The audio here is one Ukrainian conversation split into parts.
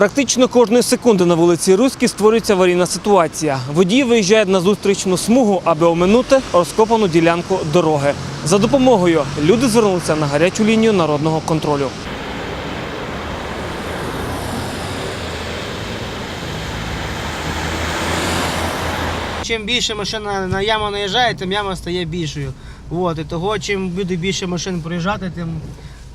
Практично кожної секунди на вулиці Руській створюється аварійна ситуація. Водії виїжджають на зустрічну смугу, аби оминути розкопану ділянку дороги. За допомогою люди звернулися на гарячу лінію народного контролю. Чим більше машин на, на яму наїжджає, тим яма стає більшою. От, і того, чим буде більше машин проїжджати, тим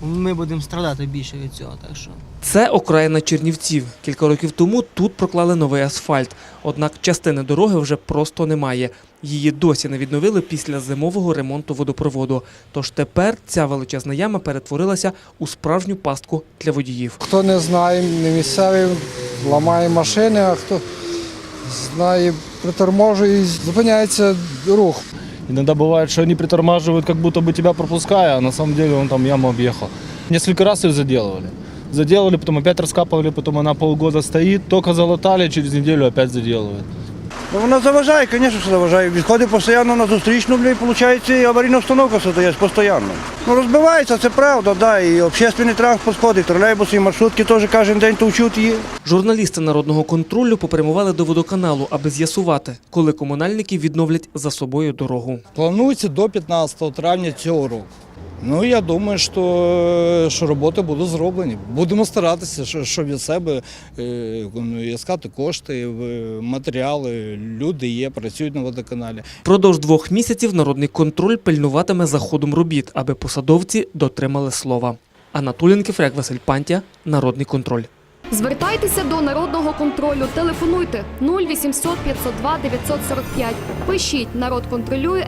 ми будемо страдати більше від цього. Так що. Це окраїна Чернівців. Кілька років тому тут проклали новий асфальт. Однак частини дороги вже просто немає. Її досі не відновили після зимового ремонту водопроводу. Тож тепер ця величезна яма перетворилася у справжню пастку для водіїв. Хто не знає, не місцевий, ламає машини, а хто знає, приторможує і зупиняється рух. Иногда бывает, что они притормаживают, как будто бы тебя пропуская, а на самом деле он там яму объехал. Несколько раз ее заделывали. Заделали, потом опять раскапывали, потом она полгода стоит, только залатали, через неделю опять заделывают. Ну, Вона заважає, звісно, що заважає. Відходить постійно на зустрічну, блін, виходить, і аварійна установка стоїть постійно. Ну, розбивається, це правда, да, і общественний транспорт ходить, тролейбуси, і маршрутки теж кожен день товчуть її. Журналісти народного контролю попрямували до водоканалу, аби з'ясувати, коли комунальники відновлять за собою дорогу. Планується до 15 травня цього року. Ну, я думаю, що, що роботи будуть зроблені. Будемо старатися, що- щоб від себе е, ну, іскати кошти, матеріали. Люди є, працюють на водоканалі. Впродовж двох місяців народний контроль пильнуватиме за ходом робіт, аби посадовці дотримали слова. Анатолін Кефрек, Василь Пантя, Народний контроль. Звертайтеся до народного контролю. Телефонуйте 0800 502 945. Пишіть народ контролює.